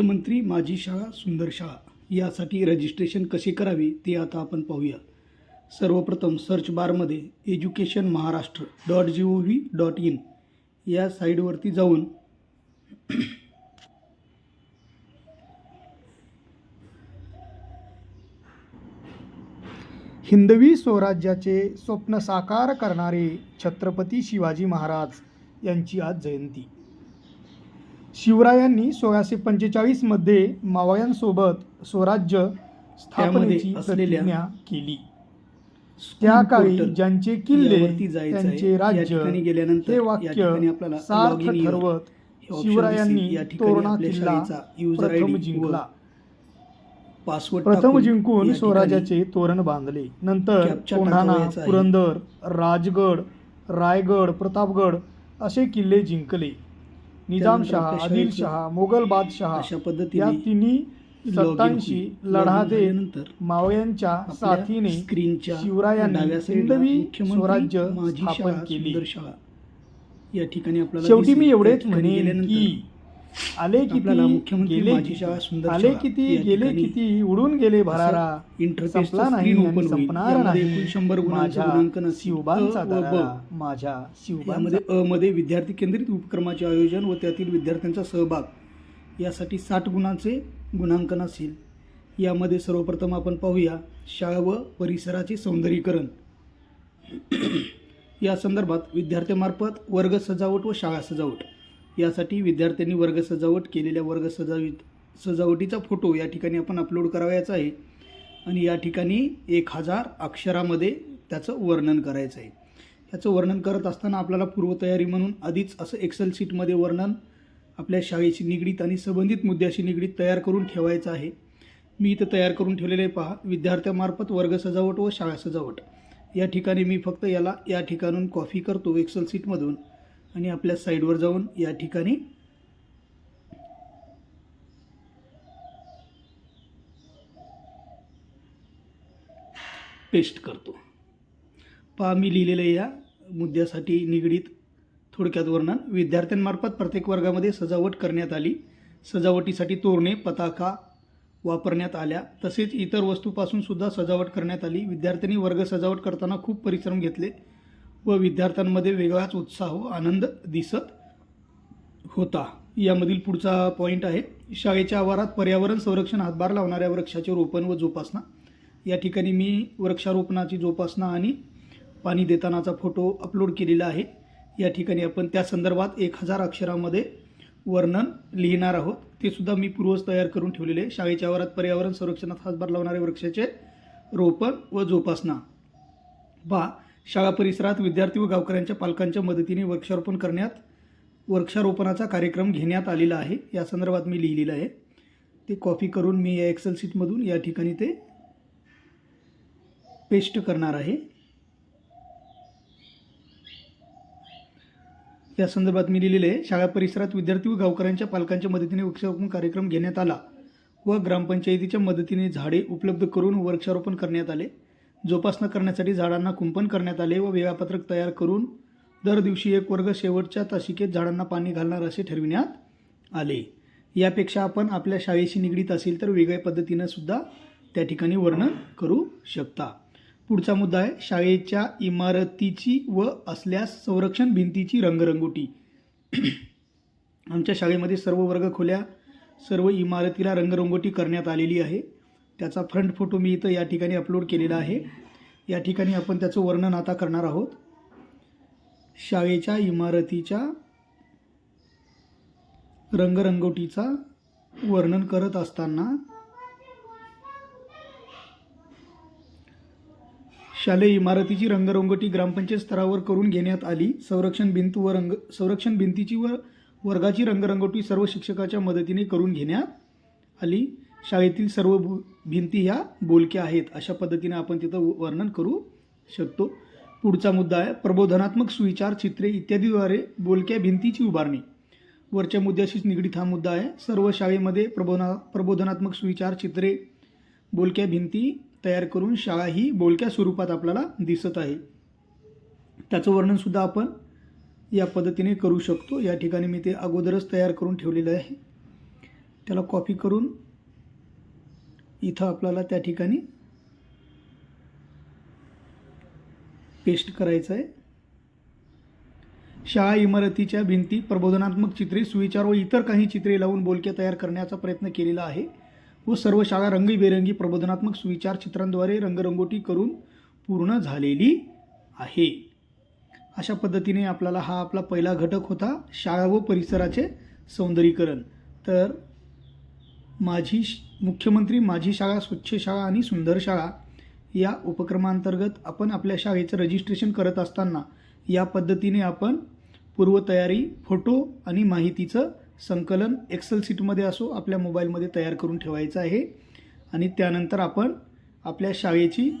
मुख्यमंत्री माझी शाळा सुंदर शाळा यासाठी रजिस्ट्रेशन कसे करावे ते आता आपण पाहूया. सर्वप्रथम सर्च बारमध्ये education Maharashtra dot G O V dot in या साईडवरती जाऊन हिंदवी स्वराज्याचे स्वप्न साकार करणारे छत्रपती शिवाजी महाराज यांची आज जयंती. शिवरायांनी सोळाशे पंचेचाळीसमध्ये मावळ्यांसोबत स्वराज्य स्थापनेची प्रतिज्ञा केली. त्या काळी ज्यांचे किल्ले. त्यांचे राज्य गेल्यानंतर हे वाक्य सार्थ ठरवत शिवरायांनी तोरणा किल्ला प्रथम जिंकला. पासवर्ड प्रथम जिंकून स्वराज्याचे तोरण बांधले. नंतर कोंढाणा. पुरंदर राजगड रायगड प्रतापगड असे किल्ले जिंकले. निजामशहा आदिलशहा मोगल बादशहा अशा या पद्धतीने तिन्ही login सत्तांशी. लढा देत मावळ्यांच्या साथीने स्क्रीनच्या शिवरायांनी हिंदवी स्वराज्य स्थापन केले. या ठिकाणी आपल्याला शेवटी. मी एवढेच म्हणेन की आले किती मुख्यमंत्री गेले माझी किती? शाळा सुंदर आले किती? गेले किती? उडून गेले भरारा. इंटरफेसचा संपला नाही ओपन संपणार नाही. शंभर गुणांचं गुणांकन. शिवबांचा ब. माझ्या शिवबांचा. यामध्ये अ मध्ये विद्यार्थी केंद्रित उपक्रमाचे आयोजन व त्यातील विद्यार्थ्यांचा सहभाग. यासाठी साठ गुणांचे गुणांकन असेल. यामध्ये सर्वप्रथम आपण पाहूया शाळा व परिसराचे सौंदर्यीकरण. या संदर्भात विद्यार्थ्यांमार्फत वर्ग सजावट व शाळा सजावट. यासाठी विद्यार्थ्यांनी वर्ग सजावट केलेल्या वर्ग सजावीत सजावटीचा फोटो या ठिकाणी आपण अपलोड करावयाचा आहे. आणि या ठिकाणी एक हजार अक्षरामध्ये त्याचं वर्णन करायचं आहे. त्याचं वर्णन करत असताना आपल्याला पूर्वतयारी म्हणून आधीच असं एक्सेल शीटमध्ये वर्णन आपल्या शाळेशी निगडीत आणि संबंधित मुद्द्याशी निगडीत तयार करून ठेवायचं आहे. मी इथं तयार करून ठेवलेले पहा. विद्यार्थ्यामार्फत वर्ग सजावट व शाळा सजावट. या ठिकाणी मी फक्त याला या ठिकाणून कॉफी करतो एक्सेल शीटमधून आणि आपल्या साईडवर जाऊन या ठिकाणी पेस्ट करतो. पहा मी लिहिलेलं या मुद्द्यासाठी निगडीत थोडक्यात वर्णन. विद्यार्थ्यांमार्फत प्रत्येक वर्गामध्ये सजावट करण्यात आली. सजावटीसाठी तोरणे पताका वापरण्यात आल्या. तसेच इतर वस्तूपासून सुद्धा सजावट करण्यात आली. विद्यार्थ्यांनी वर्ग सजावट करताना खूप परिश्रम घेतले. व विद्यार्थ्यांमध्ये वेगळाच उत्साह व आनंद दिसत होता. यामधील पुढचा पॉईंट आहे शाळेच्या आवारात पर्यावरण संरक्षण हातभार लावणाऱ्या वृक्षाचे रोपण व जोपासना. या ठिकाणी मी वृक्षारोपणाची जोपासना आणि पाणी देतानाचा फोटो अपलोड केलेला आहे. या ठिकाणी आपण त्या संदर्भात एक हजार अक्षरामध्ये वर्णन लिहिणार आहोत. ते सुद्धा मी पूर्वज तयार करून ठेवलेले आहे. शाळेच्या आवारात पर्यावरण संरक्षणात हातभार लावणाऱ्या वृक्षाचे रोपण व जोपासना. बा शाळा परिसरात विद्यार्थी व गावकऱ्यांच्या पालकांच्या मदतीने वृक्षारोपण करण्यात वृक्षारोपणाचा कार्यक्रम घेण्यात आलेला आहे. या संदर्भात मी लिहिलेलं आहे. ते कॉपी करून मी या एक्सेल शीटमधून या ठिकाणी ते पेस्ट करणार आहे. या संदर्भात मी लिहिलेले आहे. शाळा परिसरात विद्यार्थी व गावकऱ्यांच्या पालकांच्या मदतीने वृक्षारोपण कार्यक्रम घेण्यात आला व ग्रामपंचायतीच्या मदतीने झाडे उपलब्ध करून वृक्षारोपण करण्यात आले. जोपासना करण्यासाठी झाडांना कुंपण करण्यात आले व वेळापत्रक तयार करून दर दिवशी एक वर्ग शेवटच्या तासिकेत झाडांना पाणी घालणार असे ठरविण्यात आले. यापेक्षा आपण आपल्या शाळेशी निगडीत असेल तर वेगळ्या पद्धतीनं सुद्धा त्या ठिकाणी वर्णन करू शकता. पुढचा मुद्दा आहे शाळेच्या इमारतीची व असल्यास संरक्षण भिंतीची रंगरंगोटी. आमच्या शाळेमध्ये सर्व वर्ग खोल्या सर्व इमारतीला रंगरंगोटी करण्यात आलेली आहे. त्याचा फ्रंट फोटो मी इथं या ठिकाणी अपलोड केलेला आहे. या ठिकाणी आपण त्याचं वर्णन आता करणार आहोत. शाळेच्या इमारतीच्या रंगरंगोटीचा वर्णन करत असताना शालेय इमारतीची रंगरंगोटी ग्रामपंचायत स्तरावर करून घेण्यात आली. संरक्षण भिंत व रंग संरक्षण भिंतीची व वर्गाची रंगरंगोटी सर्व शिक्षकाच्या मदतीने करून घेण्यात आली. शाळेतील सर्व भू भिंती ह्या बोलक्या आहेत. अशा पद्धतीने आपण तिथं वर्णन करू शकतो. पुढचा मुद्दा आहे प्रबोधनात्मक सुविचार चित्रे इत्यादीद्वारे बोलक्या भिंतीची उभारणी. वरच्या मुद्द्याशीच निगडीत हा मुद्दा आहे. सर्व शाळेमध्ये प्रबोधना प्रबोधनात्मक सुविचार चित्रे बोलक्या भिंती तयार करून शाळा ही बोलक्या स्वरूपात आपल्याला दिसत आहे. त्याचं वर्णनसुद्धा आपण या पद्धतीने करू शकतो. या ठिकाणी मी ते अगोदरच तयार करून ठेवलेलं आहे. त्याला कॉपी करून इथं आपल्याला त्या ठिकाणी पेस्ट करायचं आहे. शाळा इमारतीच्या भिंती प्रबोधनात्मक चित्रे सुविचार व इतर काही चित्रे लावून बोलके तयार करण्याचा प्रयत्न केलेला आहे व सर्व शाळा रंगीबेरंगी प्रबोधनात्मक सुविचार चित्रांद्वारे रंगरंगोटी करून पूर्ण झालेली आहे. अशा पद्धतीने आपल्याला हा आपला पहिला घटक होता शाळा व परिसराचे सौंदर्यीकरण. तर माझी श- मुख्यमंत्री माझी शाळा स्वच्छ शाळा आणि सुंदर शाळा या उपक्रमांतर्गत आपण आपल्या शाळेचं रजिस्ट्रेशन करत असताना या पद्धतीने आपण पूर्वतयारी फोटो आणि माहितीचं संकलन एक्सेल सीटमध्ये असो आपल्या मोबाईलमध्ये तयार करून ठेवायचं आहे. आणि त्यानंतर आपण आपल्या शाळेची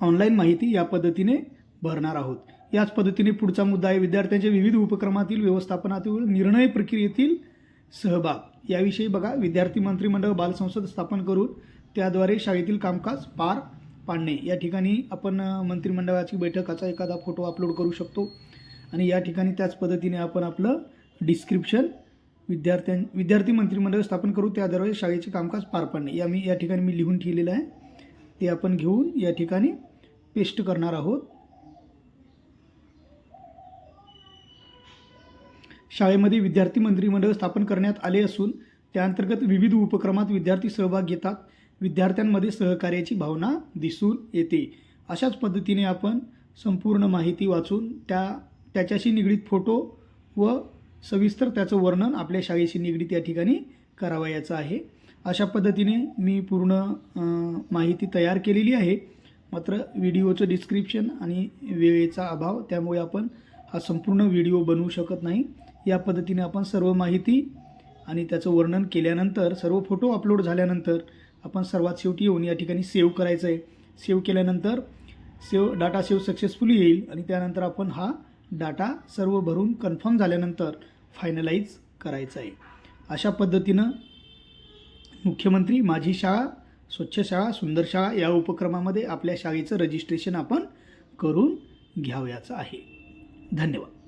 ऑनलाईन माहिती या पद्धतीने भरणार आहोत. याच पद्धतीने पुढचा मुद्दा आहे विद्यार्थ्यांच्या विविध उपक्रमातील व्यवस्थापनातील निर्णय प्रक्रियेतील सहभाग. याविषयी बघा. विद्यार्थी मंत्रिमंडळ बालसंसद स्थापन करून त्याद्वारे शाळेतील कामकाज पार पाडणे. या ठिकाणी आपण मंत्रिमंडळाची बैठकाचा एखादा फोटो अपलोड करू शकतो. आणि या ठिकाणी त्याच पद्धतीने आपण आपलं डिस्क्रिप्शन विद्यार्थ्यां विद्यार्थी मंत्रिमंडळ स्थापन करू त्याद्वारे शाळेचे कामकाज पार पाडणे. या मी या ठिकाणी मी लिहून ठेवलेलं आहे. ते आपण घेऊन या ठिकाणी पेस्ट करणार आहोत. शाळेमध्ये विद्यार्थी मंत्रिमंडळ स्थापन करण्यात आले असून त्याअंतर्गत विविध उपक्रमात विद्यार्थी सहभाग घेतात. विद्यार्थ्यांमध्ये सहकार्याची भावना दिसून येते. अशाच पद्धतीने आपण संपूर्ण माहिती वाचून त्या त्याच्याशी निगडीत फोटो व सविस्तर त्याचं वर्णन आपल्या शाळेशी निगडीत या ठिकाणी करावयाचं आहे. अशा पद्धतीने मी पूर्ण माहिती तयार केलेली आहे. मात्र व्हिडिओचं डिस्क्रिप्शन आणि वेळेचा अभाव त्यामुळे आपण हा संपूर्ण व्हिडिओ बनवू शकत नाही. या पद्धतीने आपण सर्व माहिती आणि त्याचं वर्णन केल्यानंतर सर्व फोटो अपलोड झाल्यानंतर आपण सर्वात शेवटी येऊन या ठिकाणी सेव्ह करायचं आहे सेव्ह केल्यानंतर सेव डाटा सेव्ह सक्सेसफुली येईल आणि त्यानंतर आपण हा डाटा सर्व भरून कन्फर्म झाल्यानंतर फायनलाईज करायचा आहे अशा पद्धतीनं मुख्यमंत्री माझी शाळा स्वच्छ शाळा सुंदर शाळा या उपक्रमामध्ये आपल्या शाळेचं रजिस्ट्रेशन आपण करून घ्यावयाचं आहे. धन्यवाद.